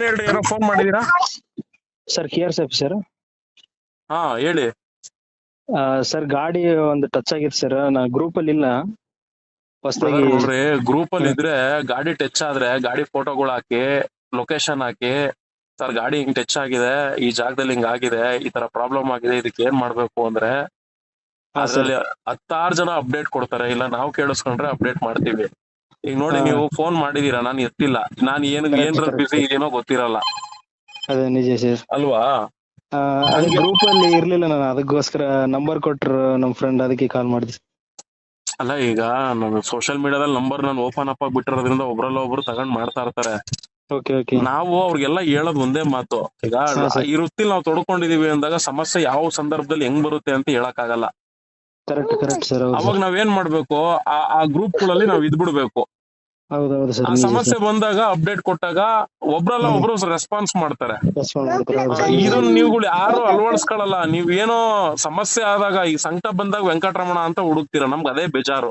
ಹೇಳ್ರಿ ಏನೋ ಫೋನ್ ಮಾಡಿದೀರಾ? Sir K R C sir ಹಾ ಹೇಳಿ. ಸರ್ ಗಾಡಿ ಒಂದು ಟಚ್ ಆಗಿತ್ತು ಸರ್ ನಾ ಗ್ರೂಪ್ ಅಲ್ಲಿ ಇಲ್ಲ. ಹೊಸದಾಗಿ ನೋಡ್ರಿ ಗ್ರೂಪ್ ಅಲ್ಲಿ ಇದ್ರೆ ಗಾಡಿ ಟಚ್ ಆದ್ರೆ ಗಾಡಿ ಫೋಟೋಗಳು ಹಾಕಿ ಲೊಕೇಶನ್ ಹಾಕಿ ಸರ್ ಗಾಡಿ ಹಿಂಗ್ ಟಚ್ ಆಗಿದೆ ಈ ಜಾಗದಲ್ಲಿ ಹಿಂಗ್ ಆಗಿದೆ ಈ ತರ ಪ್ರಾಬ್ಲಮ್ ಆಗಿದೆ ಇದಕ್ಕೆ ಏನ್ ಮಾಡ್ಬೇಕು ಅಂದ್ರೆ. ಅದ್ರಲ್ಲಿ ಹತ್ತಾರು ಜನ ಅಪ್ಡೇಟ್ ಕೊಡ್ತಾರೆ. ಇಲ್ಲ ನಾವು ಕೇಳಿಸ್ಕೊಂಡ್ರೆ ಅಪ್ಡೇಟ್ ಮಾಡ್ತೀವಿ. ಈಗ ನೋಡಿ ನೀವು ಫೋನ್ ಮಾಡಿದೀರಾ ನಾನು ಎತ್ತಿಲ್ಲ. ನಾನು ಏನು ಏನ್ರ ಬಿಸಿ ಇದೇನೋ ಗೊತ್ತಿರಲ್ಲ. ಅದೇ ನಿಜ ಸರ್. ಅಲ್ವಾ? ಅದೇ ಗ್ರೂಪ್ ಅಲ್ಲಿ ಇರ್ಲಿಲ್ಲ ನಾನು ಅದಕ್ಕೋಸ್ಕರ ನಂಬರ್ ಕೊಟ್ರು ನಮ್ ಫ್ರೆಂಡ್ ಅದಕ್ಕೆ ಕಾಲ್ ಮಾಡಿದ್ವಿ ಅಲ್ಲ ಈಗ ನಾನು ಸೋಶಿಯಲ್ ಮೀಡಿಯಾದಲ್ಲಿ ನಂಬರ್ ನಾನು ಓಪನ್ ಅಪ್ ಬಿಟ್ಟಿರೋದ್ರಿಂದ ಒಬ್ರಲ್ಲ ಒಬ್ರು ತಗೊಂಡ್ ಮಾಡ್ತಾ ಇರ್ತಾರೆ. ಓಕೆ ಓಕೆ ನಾವು ಅವ್ರಿಗೆಲ್ಲ ಹೇಳೋದ್ ಒಂದೇ ಮಾತು. ಈಗ. ಈ ವೃತ್ತಿ ನಾವು ತೊಡ್ಕೊಂಡಿದೀವಿ ಅಂದಾಗ ಸಮಸ್ಯೆ ಯಾವ ಸಂದರ್ಭದಲ್ಲಿ ಹೆಂಗ್ ಬರುತ್ತೆ ಅಂತ ಹೇಳಕ್ ಆಗಲ್ಲ ಕರೆಕ್ಟ್ ಕರೆಕ್ಟ್ ಸರ್ ಅವಾಗ ನಾವ್ ಏನ್ ಮಾಡ್ಬೇಕು ಆ ಆ ಗ್ರೂಪ್ಗಳಲ್ಲಿ ನಾವ್ ಇದ್ಬಿಡ್ಬೇಕು. ಹೌದು ಹೌದು ಸರ್ ಆ ಸಮಸ್ಯೆ ಬಂದಾಗ ಅಪ್ಡೇಟ್ ಕೊಟ್ಟಾಗ ಒಬ್ರಲ್ಲ ಒಬ್ರು ರೆಸ್ಪಾನ್ಸ್ ಮಾಡ್ತಾರೆ. ಇದನ್ನ ನೀವುಗಳು ಯಾರು ಅಳವಡಿಸ್ಕೊಳಲ್ಲ ನೀವ್ ಏನೋ ಸಮಸ್ಯೆ ಆದಾಗ ಈ ಸಂಕಟ ಬಂದಾಗ ವೆಂಕಟರಮಣ ಅಂತ ಹುಡುಕ್ತೀರ ನಮ್ಗೆ ಅದೇ ಬೇಜಾರು.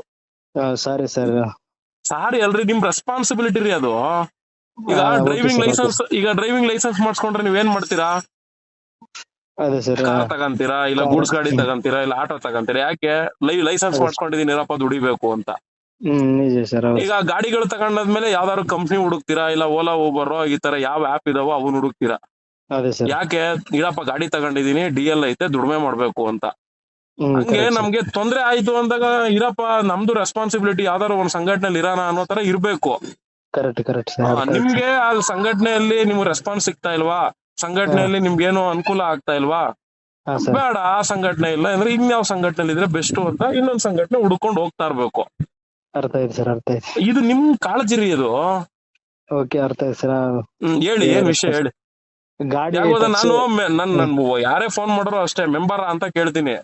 ಸಾರಿ ಸರ್ ಸಾರಿ ಅಲ್ರಿ ನಿಮ್ ರೆಸ್ಪಾನ್ಸಿಬಿಲಿಟಿ ರೀ ಅದು. ಈಗ ಡ್ರೈವಿಂಗ್ ಲೈಸೆನ್ಸ್ ಈಗ ಡ್ರೈವಿಂಗ್ ಲೈಸೆನ್ಸ್ ಮಾಡಿಸ್ಕೊಂಡ್ರೆ ನೀವ್ ಏನ್ ಮಾಡ್ತೀರಾ? ಅದೇ ಸರ್ ಕಾರ್ ತಗಂತೀರಾ ಇಲ್ಲ. ಗೂಡ್ಸ್ ಗಾಡಿ ತಗಂತೀರಾ ಇಲ್ಲ ಆಟೋ ತಗಂತೀರಾ? ಯಾಕೆ? ಲೈವ್ ಲೈಸೆನ್ಸ್ ಹೌದು. ಮಾಡ್ಕೊಂಡಿದೀನಿರಪ್ಪ ದುಡಿಬೇಕು ಅಂತ. ಹ್ಮ್ ನಿಜ ಸರ್ ಈಗ ಗಾಡಿಗಳು ತಗೊಂಡಾದ್ಮೇಲೆ ಯಾವ್ದಾದ್ರು ಕಂಪ್ನಿ ಹುಡುಕ್ತೀರಾ? ಇಲ್ಲ ಓಲಾ ಊಬರ್ ಈ ತರ ಯಾವ ಆಪ್ ಇದಾವೋ ಅವನ್ ಹುಡುಕ್ತೀರಾ? ಅದೇ ಸರ್. ಯಾಕೆ? ಇಡಪ್ಪ ಗಾಡಿ ತಗೊಂಡಿದೀನಿ ಡಿ ಎಲ್ ಐತೆ ದುಡಿಮೆ ಮಾಡ್ಬೇಕು ಅಂತ. ಹಂಗೆ ನಮ್ಗೆ ತೊಂದ್ರೆ ಆಯ್ತು ಅಂದಾಗ ಇರಪ್ಪ ನಮ್ದು ರೆಸ್ಪಾನ್ಸಿಬಿಲಿಟಿ ಯಾವ್ದಾರು ಒಂದ್ ಸಂಘಟನೆಯಲ್ಲಿ ಇರೋಣ ಅನ್ನೋ ತರ ಇರ್ಬೇಕು. ಕರೆಕ್ಟ್ ಕರೆಕ್ಟ್ ನಿಮ್ಗೆ ಆ ಸಂಘಟನೆಯಲ್ಲಿ ನಿಮ್ಗೆ ರೆಸ್ಪಾನ್ಸ್ ಸಿಗ್ತಾ ಇಲ್ವಾ? ಸಂಘಟನೆಯಲ್ಲಿ ನಿಮ್ಗೆ ಏನೋ ಅನುಕೂಲ ಆಗ್ತಾ ಇಲ್ವಾ? ಬೇಡ ಆ ಸಂಘಟನೆ ಇಲ್ಲ ಅಂದ್ರೆ ಇನ್ಯಾವ ಸಂಘಟನೆ ಇದ್ರೆ ಬೆಸ್ಟ್ ಅಂತ ಇನ್ನೊಂದ್ ಸಂಘಟನೆ ಹುಡ್ಕೊಂಡು ಹೋಗ್ತಾ ಇರ್ಬೇಕು. ಅರ್ಥ ಆಯ್ತು ಸರ್ ಅರ್ಥ ಆಯ್ತು. ಇದು ನಿಮ್ ಕಾಳಜಿ ರೀ ಇದು. ಓಕೆ ಅರ್ಥ ಆಯ್ತು ಸರ್ ಹೇಳಿ ಏನ್ ವಿಷಯ ಹೇಳಿ. ಗಾಡಿ ಯಾವಾಗ ನಾನು ನನ್ ನನ್ ಯಾರೇ ಫೋನ್ ಮಾಡೋರು ಅಷ್ಟೇ ಮೆಂಬರ್ ಅಂತ ಕೇಳ್ತೀನಿ.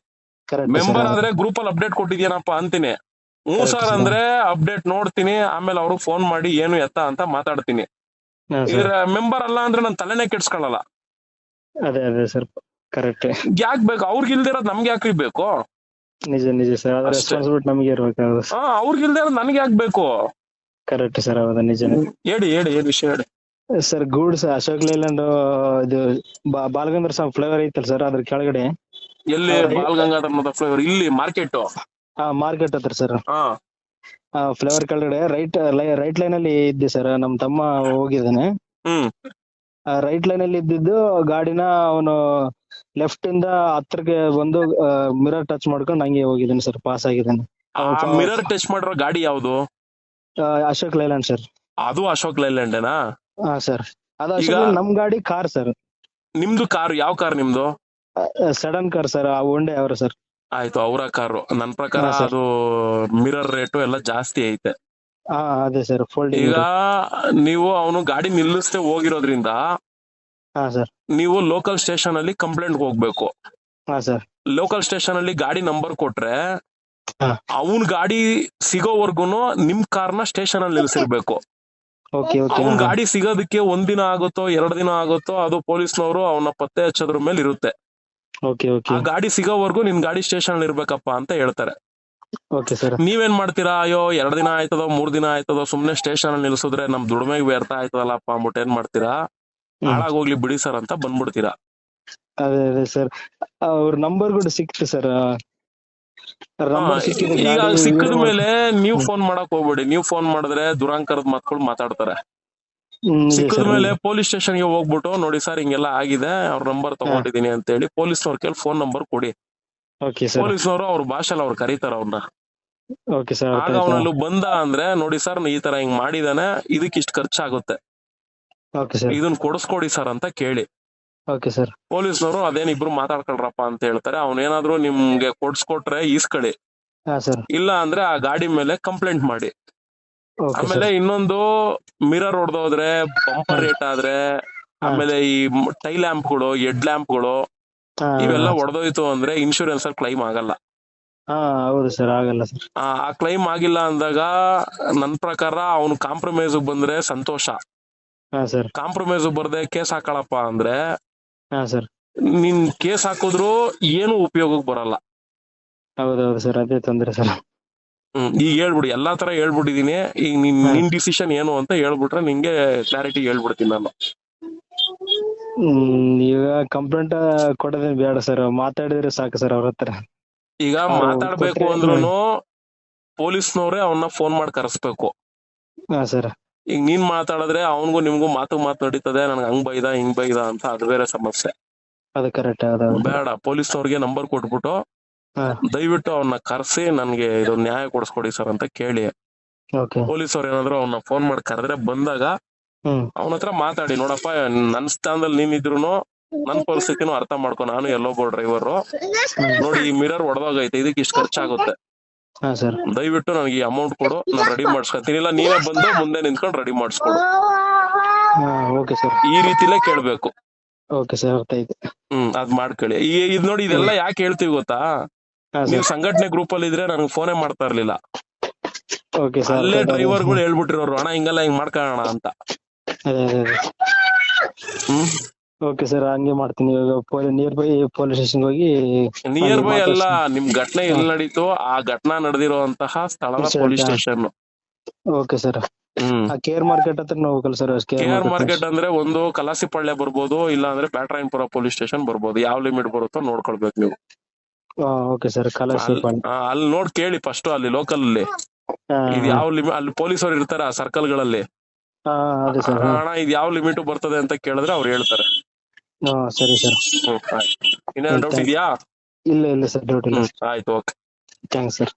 ಮೆಂಬರ್ ಆದ್ರೆ ಗ್ರೂಪ್ ಅಲ್ಲಿ ಅಪ್ಡೇಟ್ ಕೊಟ್ಟಿದ್ಯಾನಪ್ಪ ಅಂತೀನಿ. ಹ್ಞೂ ಸರ್. ಅಂದ್ರೆ ಅಪ್ಡೇಟ್ ನೋಡ್ತೀನಿ ಆಮೇಲೆ ಅವ್ರಿಗೆ ಫೋನ್ ಮಾಡಿ ಏನು ಎತ್ತ ಅಂತ ಮಾತಾಡ್ತೀನಿ. ಇದ್ರ ಮೆಂಬರ್ ಅಲ್ಲ ಅಂದ್ರೆ ನನ್ ತಲೆನೇ ಕೆಡ್ಸ್ಕೊಳಲ್ಲ. ಅದೇ ಅದೇ ಸರ್ ಕರೆಕ್ಟ್ ಯಾಕ್ ಬೇಕು? ಅವ್ರಿಗೆ ಇಲ್ದಿರೋದ್ ನಮ್ಗೆ ಯಾಕ್ರಿ ಬೇಕು ನಿಜ ನಿಜ ಸರ್ ಅದ್ರ. ರೆಸ್ಪಾನ್ಸಿಬಿಲಿಟಿ ನಮಗೆ ಇರ್ಬೇಕಾಗುತ್ತೆ ಹಾ ಅವ್ರಿಗೆ ಇಲ್ದಿರೋದ್ ನನ್ಗೆ ಯಾಕ್ ಬೇಕು? ಕರೆಕ್ಟ್ ಸರ್ ಹೌದು ನಿಜ. ಹೇಳಿ ಹೇಳಿ ಏನ್ ವಿಷಯ ಹೇಳಿ. ಸರ್ ಗೂಡ್ಸ್ ಅಶೋಕ್ ಲೈಲ್ಯಾಂಡ್ ಇದು ಬಾಲಗಂಧರ್ ಸ್ವಾಮಿ ಫ್ಲೇವರ್ ಐತಲ್ ಸರ್ ಅದ್ರ ಕೆಳಗಡೆ. ಎಲ್ಲಿ? ಬಾಲಗಂಗಾಧರ್ ಬಾಲ್ ಗಂಗಾಧರ್ ಫ್ಲೇವರ್ ಇಲ್ಲಿ ಮಾರ್ಕೆಟ್ ಹಾ ಮಾರ್ಕೆಟ್ ಹತ್ರ ಸರ್ ಹಾ. ಫ್ಲೇವರ್ ಕೆಳಗಡೆ ರೈಟ್ ರೈಟ್ ಲೈನ್ ಅಲ್ಲಿ ಇದ್ದೆ ಸರ್ ನಮ್ ತಮ್ಮ ಹೋಗಿದ್ದಾನೆ. ಹ್ಮ್. ರೈಟ್ ಲೈನ್ ಅಲ್ಲಿ ಇದ್ದಿದ್ದು ಗಾಡಿನ ಅವನು ಲೆಫ್ಟ್ ಇಂದ ಹತ್ರಕ್ಕೆ ಬಂದು ಮಿರರ್ ಟಚ್ ಮಾಡ್ಕೊಂಡು ಹಂಗೆ ಹೋಗಿದ್ದೀನಿ ಸರ್ ಪಾಸ್ ಆಗಿದ್ದೀನಿ. ಮಿರರ್ ಟಚ್ ಮಾಡಿರೋ ಗಾಡಿ ಯಾವುದು? ಅಶೋಕ್ ಲೈಲ್ಯಾಂಡ್ ಸರ್ ಅದು ಅಶೋಕ್ ಲೈಲ್ಯಾಂಡೇನಾ? ಹಾ ಸರ್ ಅದು ಅಶೋಕ್ ನಮ್ ಗಾಡಿ ಕಾರ್ ಸರ್ ನಿಮ್ದು ಕಾರ್ ಯಾವ ಕಾರ್ ನಿಮ್ದು? ಸಡನ್ ಕಾರ್ ಸರ್ ಆ ಒಂಡೆ ಅವರ ಸರ್ ಆಯ್ತು ಅವರ ಕಾರು ನನ್ ಪ್ರಕಾರ ಅದು ಮಿರರ್ ರೇಟು ಎಲ್ಲ ಜಾಸ್ತಿ ಐತೆ. ಅದೇ ಸರ್ ಈಗ ನೀವು ಅವನು ಗಾಡಿ ನಿಲ್ಲಿಸದೆ ಹೋಗಿರೋದ್ರಿಂದ ಹಾ ಸರ್ ನೀವು ಲೋಕಲ್ ಸ್ಟೇಷನ್ ಅಲ್ಲಿ ಕಂಪ್ಲೇಂಟ್ ಹೋಗ್ಬೇಕು. ಹಾ ಸರ್ ಲೋಕಲ್ ಸ್ಟೇಷನ್ ಅಲ್ಲಿ ಗಾಡಿ ನಂಬರ್ ಕೊಟ್ರೆ. ಅವನ್ ಗಾಡಿ ಸಿಗೋವರ್ಗುನು ನಿಮ್ ಕಾರ್ನ ಸ್ಟೇಷನ್ ಅಲ್ಲಿ ನಿಲ್ಸಿರ್ಬೇಕು ಅವ್ನ್ ಗಾಡಿ ಸಿಗೋದಕ್ಕೆ ಒಂದ್ ದಿನ ಆಗುತ್ತೋ ಎರಡ್ ದಿನ ಆಗುತ್ತೋ ಅದು ಪೊಲೀಸ್ನವರು ಅವನ ಪತ್ತೆ ಹಚ್ಚೋದ್ರ ಮೇಲೆ ಇರುತ್ತೆ. ಆ ಗಾಡಿ ಸಿಗೋವರೆಗೂ ನಿನ್ ಗಾಡಿ ಸ್ಟೇಷನ್ ಅಲ್ಲಿ ಇರ್ಬೇಕಪ್ಪ ಅಂತ ಹೇಳ್ತಾರೆ. ಓಕೆ ಸರ್ ನೀವೇನ್ ಮಾಡ್ತೀರಾ? ಅಯ್ಯೋ ಎರಡ್ ದಿನ ಆಯ್ತದೋ ಮೂರ್ ದಿನ ಆಯ್ತದೋ ಸುಮ್ನೆ ಸ್ಟೇಷನ್ ಅಲ್ಲಿ ನಿಲ್ಸಿದ್ರೆ ನಮ್ ದುಡಿಮೆಗೆ ವ್ಯರ್ಥ ಆಯ್ತದಲ್ಲಪ್ಪ ಅಂದ್ಬಿಟ್ಟು ಏನ್ ಮಾಡ್ತೀರಾ? ಹಾಳಾಗೋಗ್ಲಿ ಬಿಡಿ ಸರ್ ಅಂತ ಬಂದ್ಬಿಡ್ತೀರಾ? ಅದೇ ಅದೇ ಸರ್ ಅವ್ರ ನಂಬರ್ ಕೂಡ ಸಿಕ್ತು ಸರ್ ಈಗ ಸಿಕ್ಕದ ಮೇಲೆ ನೀವ್ ಫೋನ್ ಮಾಡಕ್ ಹೋಗ್ಬೇಡಿ. ನೀವ್ ಫೋನ್ ಮಾಡಿದ್ರೆ ದುರಾಂಕರದ ಮಕ್ಕಳು ಮಾತಾಡ್ತಾರೆ. ಸಿಕ್ಕಿದ ಮೇಲೆ ಪೊಲೀಸ್ ಸ್ಟೇಷನ್ಗೆ ಹೋಗ್ಬಿಟ್ಟು ನೋಡಿ ಸರ್ ಹಿಂಗೆಲ್ಲ ಆಗಿದೆ. ಅವ್ರ ನಂಬರ್ ತಗೊಂಡಿದೀನಿ ಅಂತ ಹೇಳಿ ಪೊಲೀಸ್ ಪೊಲೀಸ್ನವ್ರ ಕೇಳಿ ಫೋನ್ ನಂಬರ್ ಕೊಡಿ. ಓಕೆ ಸರ್ ಪೊಲೀಸ್ನವರು ಅವ್ರ ಭಾಷೆಲ್ಲ ಅವ್ರು ಕರೀತಾರ ಅವ್ರನ್ನ ಓಕೆ ಸರ್ ಆಗ ಅವನಲ್ಲಿ ಬಂದ ಅಂದ್ರೆ ನೋಡಿ ಸರ್ ಈ ತರ ಹಿಂಗ್ ಮಾಡಿದಾನೆ ಇದಕ್ಕೆ ಇಷ್ಟು ಖರ್ಚಾಗುತ್ತೆ. ಓಕೆ ಸರ್ ಇದನ್ನ ಕೊಡಿಸ್ಕೊಡಿ ಸರ್ ಅಂತ ಕೇಳಿ. ಓಕೆ ಸರ್ ಪೊಲೀಸ್ನವರು ಅದೇನ್ ಇಬ್ರು ಮಾತಾಡ್ಕೊಳ್ರಪ್ಪ ಅಂತ ಹೇಳ್ತಾರೆ. ಅವ್ನೇನಾದ್ರೂ ನಿಮ್ಗೆ ಕೊಡ್ಸ್ಕೊಟ್ರೆ ಈಸ್ಕಳಿ. ಹಾ ಸರ್ ಇಲ್ಲ ಅಂದ್ರೆ ಆ ಗಾಡಿ ಮೇಲೆ ಕಂಪ್ಲೇಂಟ್ ಮಾಡಿ. ಆಮೇಲೆ ಇನ್ನೊಂದು ಮಿರರ್ ಹೊಡೆದೋದ್ರೆ ಬಂಪರ್ ರೇಟ್ ಆದ್ರೆ ಆಮೇಲೆ ಈ ಟೈ ಲ್ಯಾಂಪ್ಗಳು ಹೆಡ್ ಲ್ಯಾಂಪ್ಗಳು ಇವೆಲ್ಲ ಒಡೆದೋಯ್ತು ಅಂದ್ರೆ ಇನ್ಶೂರೆನ್ಸ್ ಅಲ್ಲಿ ಕ್ಲೈಮ್ ಆಗಲ್ಲ. ಹೌದು ಸರ್ ಆಗಲ್ಲ ಸರ್ ಆ ಕ್ಲೈಮ್ ಆಗಿಲ್ಲ ಅಂದಾಗ ನನ್ ಪ್ರಕಾರ ಅವನು ಕಾಂಪ್ರಮೈಸ್ ಬಂದ್ರೆ ಸಂತೋಷ. ಸರ್ ಕಾಂಪ್ರಮೈಸ್ ಬರ್ದೆ ಕೇಸ್ ಹಾಕಳಪ್ಪ ಅಂದ್ರೆ ಹಾ ಸರ್ ನಿನ್ ಕೇಸ್ ಹಾಕಿದ್ರು ಏನು ಉಪಯೋಗಕ್ಕೆ ಬರಲ್ಲ. ಹೌದೌದು ಸರ್ ಅದೇ ತೊಂದ್ರೆ ಸರ್ ಹ್ಮ್ ಈಗ ಹೇಳ್ಬಿಡಿ ಎಲ್ಲಾ ತರ ಹೇಳ್ಬಿಟ್ಟಿದೀನಿ. ಈಗ ನಿನ್ ನಿನ್ ಡಿಸಿಷನ್ ಏನು ಅಂತ ಹೇಳ್ಬಿಟ್ರೆ ನಿಂಗೆ ಕ್ಲಾರಿಟಿ ಹೇಳ್ಬಿಡ್ತೀನಿ ನಾನು. ಹ್ಮ್ ಈಗ ಕಂಪ್ಲೇಂಟ್ ಕೊಡೋದೇನ್ ಬೇಡ ಸರ್ ಮಾತಾಡಿದ್ರೆ ಸಾಕು ಸರ್ ಅವ್ರ ಹತ್ರ. ಈಗ ಮಾತಾಡ್ಬೇಕು ಅಂದ್ರೂನು ಪೊಲೀಸ್ನವ್ರೆ ಅವನ್ನ ಫೋನ್ ಮಾಡಿ ಕರೆಸ್ಬೇಕು. ಹಾ ಸರ್ ಈಗ ನೀನ್ ಮಾತಾಡಿದ್ರೆ ಅವನ್ಗೂ ನಿಮ್ಗೂ ಮಾತು ಮಾತು ನಡೀತದೆ. ನನ್ಗೆ ಹಂಗ್ ಬೈದ ಹಿಂಗ್ ಬೈದ ಅಂತ ಅದು ಬೇರೆ ಸಮಸ್ಯೆ. ಅದು ಕರೆಕ್ಟ್ ಅದ ಬೇಡ ಪೊಲೀಸ್ನವ್ರಿಗೆ ನಂಬರ್ ಕೊಟ್ಬಿಟ್ಟು ಹಾ. ದಯವಿಟ್ಟು ಅವನ್ನ ಕರೆಸಿ ನನ್ಗೆ ಇದು ನ್ಯಾಯ ಕೊಡಿಸ್ಕೊಡಿ ಸರ್ ಅಂತ ಕೇಳಿ. ಓಕೆ. ಪೊಲೀಸ್ ಅವ್ರು ಏನಾದ್ರು ಅವನ್ನ ಫೋನ್ ಮಾಡಿ ಕರೆದ್ರೆ ಬಂದಾಗ ಅವನ ಹತ್ರ ಮಾತಾಡಿ ನೋಡಪ್ಪ ನನ್ ಸ್ಥಾನದಲ್ಲಿ ನೀನಿದ್ರು ನನ್ ಪರಿಸ್ಥಿತಿನೂ ಅರ್ಥ ಮಾಡ್ಕೊ ನಾನು ಎಲ್ಲೊಬ್ಬ ಡ್ರೈವರ್ ನೋಡಿ ಈ ಮಿರರ್ ಒಡವಾಗೈತೆ ಇದಕ್ಕೆ ಇಷ್ಟು ಖರ್ಚಾಗುತ್ತೆ. ದಯವಿಟ್ಟು ನನಗೆ ಈ ಅಮೌಂಟ್ ಕೊಡು ನಾನು ರೆಡಿ ಮಾಡಿಸ್ಕೊತೀನಿ ಇಲ್ಲ ನೀವೇ ಬಂದು ಮುಂದೆ ನಿಂತ್ಕೊಂಡು ರೆಡಿ ಮಾಡಿಸ್ಕೊಡು. ಈ ರೀತಿಲೇ ಕೇಳ್ಬೇಕು. ಓಕೆ ಸರ್ ಹ್ಮ್ ಅದ್ ಮಾಡ್ಕೊಳ್ಳಿ. ಇದ್ ನೋಡಿ ಇದೆಲ್ಲ ಯಾಕೆ ಹೇಳ್ತೀವಿ ಗೊತ್ತಾ? ನೀವು ಸಂಘಟನೆ ಗ್ರೂಪ್ ಅಲ್ಲಿ ಇದ್ರೆ ನನಗೆ ಫೋನೇ ಮಾಡ್ತಾ ಇರ್ಲಿಲ್ಲ. ಅಲ್ಲೇ ಡ್ರೈವರ್ ಕೂಡ ಹೇಳ್ಬಿಟ್ಟಿರೋರು ಅಣ್ಣ ಹಿಂಗಲ್ಲ ಹಿಂಗ್ ಮಾಡ್ಕೊಳ್ಳೋಣ ಅಂತ. ಅದೇ ಅದೇ ಅದೇ ಹ್ಮ್? ಓಕೆ ಸರ್ ಹಂಗೆ ಮಾಡ್ತೀನಿ. ಇವಾಗ ನಿಯರ್ ಬೈ ಪೊಲೀಸ್ ಸ್ಟೇಷನ್ ಹೋಗಿ ನಿಯರ್ ಬೈ ಅಲ್ಲಿ ನಿಮ್ ಘಟನೆ ಎಲ್ಲಿ ನಡೀತೋ ಆ ಘಟನಾ ನಡೆದಿರುವಂತಹ ಸ್ಥಳದ Incident, ಪೊಲೀಸ್ ಹಾ. Station okay sir hmm. ಆ ಕೇರ್ ಮಾರ್ಕೆಟ್ ಹತ್ರ ಹೋಗಲ್ಲ ಸರ್ ಕೇರ್ ಆರ್ ಮಾರ್ಕೆಟ್ ಅಂದ್ರೆ ಒಂದು ಕಲಾಸಿಪಳ್ಳೆ ಬರ್ಬೋದು ಇಲ್ಲ ಅಂದ್ರೆ ಬ್ಯಾಟ್ರಾಯನ್ಪುರ ಪೊಲೀಸ್ ಸ್ಟೇಷನ್ ಬರ್ಬೋದು. ಯಾವ ಲಿಮಿಟ್ ಬರುತ್ತೋ ನೋಡ್ಕೊಳ್ಬೇಕು ನೀವು. ಓಕೆ ಸರ್ ಕಲರ್ಸ್ ಅಲ್ಲಿ ಆ, ಅಲ್ಲಿ ನೋಡ್ ಕೇಳಿ ಫಸ್ಟ್ ಅಲ್ಲಿ ಲೋಕಲ್ ಅಲ್ಲಿ. ಇದು ಯಾವ ಲಿಮಿಟ್ ಅಲ್ಲಿ ಪೊಲೀಸ್ ಅವ್ರು ಇರ್ತಾರ ಆ ಸರ್ಕಲ್ಗಳಲ್ಲಿ. ಅಣ್ಣ ಇದು ಯಾವ ಲಿಮಿಟ್ ಬರ್ತದೆ ಅಂತ ಕೇಳಿದ್ರೆ ಅವ್ರು ಹೇಳ್ತಾರೆ. ಹಾ ಸರಿ ಸರ್. ಹ್ಮ್ ಆಯ್ತು. ಇನ್ನೇನು ಡೌಟ್ ಇದೆಯಾ? ಇಲ್ಲ ಇಲ್ಲ ಸರ್ ಡೌಟ್ ಇಲ್ಲ. ಆಯ್ತು ಓಕೆ. Thanks sir